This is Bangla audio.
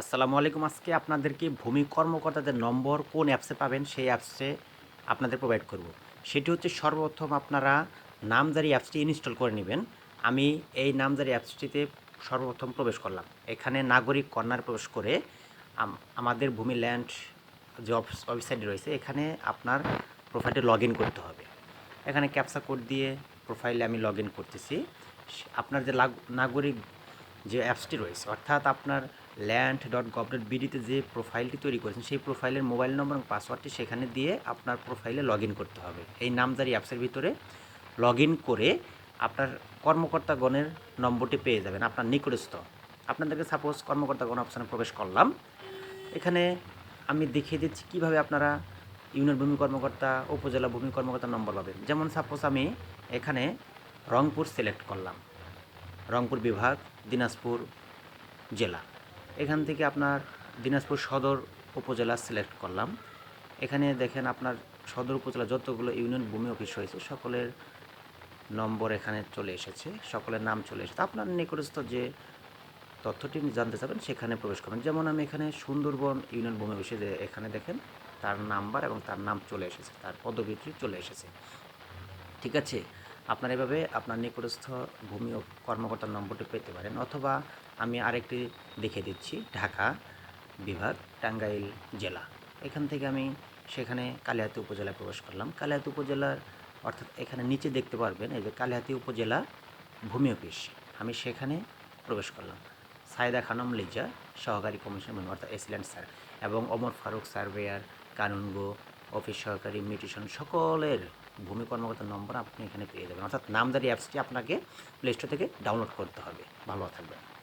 আসসালামু আলাইকুম। আজকে আপনাদেরকে ভূমি কর্মকর্তাদের নম্বর কোন অ্যাপসে পাবেন সেই অ্যাপসে আপনাদের প্রোভাইড করব। সেটি হচ্ছে সর্বপ্রথম আপনারা নামজারি অ্যাপসটি ইনস্টল করে নেবেন। আমি এই নামজারি অ্যাপসটিতে সর্বপ্রথম প্রবেশ করলাম। এখানে নাগরিক কর্নার প্রবেশ করে আমাদের ভূমি ল্যান্ড যে ওয়েবসাইট রয়েছে, এখানে আপনার প্রোফাইলে লগ করতে হবে। এখানে ক্যাপসা কোড দিয়ে প্রোফাইলে আমি লগ করতেছি। আপনার যে নাগরিক যে অ্যাপসটি রয়েছে, অর্থাৎ আপনার ল্যান্ড ডট গভ ডট বিডিতে যে প্রোফাইলটি তৈরি করেছেন, সেই প্রোফাইলের মোবাইল নম্বর এবং পাসওয়ার্ডটি সেখানে দিয়ে আপনার প্রোফাইলে লগ করতে হবে। এই নামজারি অ্যাপসের ভিতরে লগ করে আপনার কর্মকর্তাগণের নম্বরটি পেয়ে যাবেন, আপনার নিকটস্থ। আপনাদেরকে সাপোজ কর্মকর্তাগণ অপশানে প্রবেশ করলাম। এখানে আমি দেখিয়ে দিচ্ছি কীভাবে আপনারা ইউনিয়ন ভূমি কর্মকর্তা, উপজেলা ভূমি কর্মকর্তা নম্বর পাবেন। যেমন সাপোজ আমি এখানে রংপুর সিলেক্ট করলাম। রংপুর বিভাগ, দিনাজপুর জেলা। এখান থেকে আপনার দিনাজপুর সদর উপজেলা সিলেক্ট করলাম। এখানে দেখেন আপনার সদর উপজেলা যতগুলো ইউনিয়ন ভূমি অফিস হয়েছে সকলের নম্বর এখানে চলে এসেছে, সকলের নাম চলে এসেছে। আপনার নিকটস্থ যে তথ্যটি জানতে চাবেন, সেখানে প্রবেশ করবেন। যেমন আমি এখানে সুন্দরবন ইউনিয়ন ভূমি অফিসে এখানে দেখেন, তার নাম্বার এবং তার নাম চলে এসেছে, তার পদবীটি চলে এসেছে। ঠিক আছে? আপনার এভাবে আপনার নিকটস্থ ভূমি কর্মকর্তার নম্বরটি পেতে পারেন অথবা আমি আরেকটি দেখে দিচ্ছি, ঢাকা বিভাগ, টাঙ্গাইল জেলা। এখান থেকে আমি সেখানে কালিহাতি উপজেলায় প্রবেশ করলাম। কালিহাতি উপজেলার অর্থাৎ এখানে নিচে দেখতে পারবেন এই যে কালিহাতি উপজেলা ভূমি অফিস। আমি সেখানে প্রবেশ করলাম। সাইদা খানম লিজা সহকারী কমিশন অর্থাৎ এসিল্যান্ড স্যার এবং ওমর ফারুক সার্ভেয়ার, কানুনগো, অফিস সহকারী, মিউটিশন সকলের ভূমি কর্মকর্তার নম্বর আপনি এখানে পেয়ে যাবেন। অর্থাৎ নামদারি অ্যাপসটি আপনাকে প্লে স্টোর থেকে ডাউনলোড করতে হবে। ভালো থাকবেন।